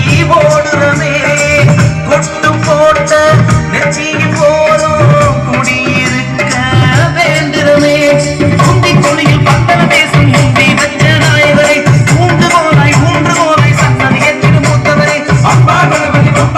நீ போடுறமே கொண்டு போட்ட நெஞ்சி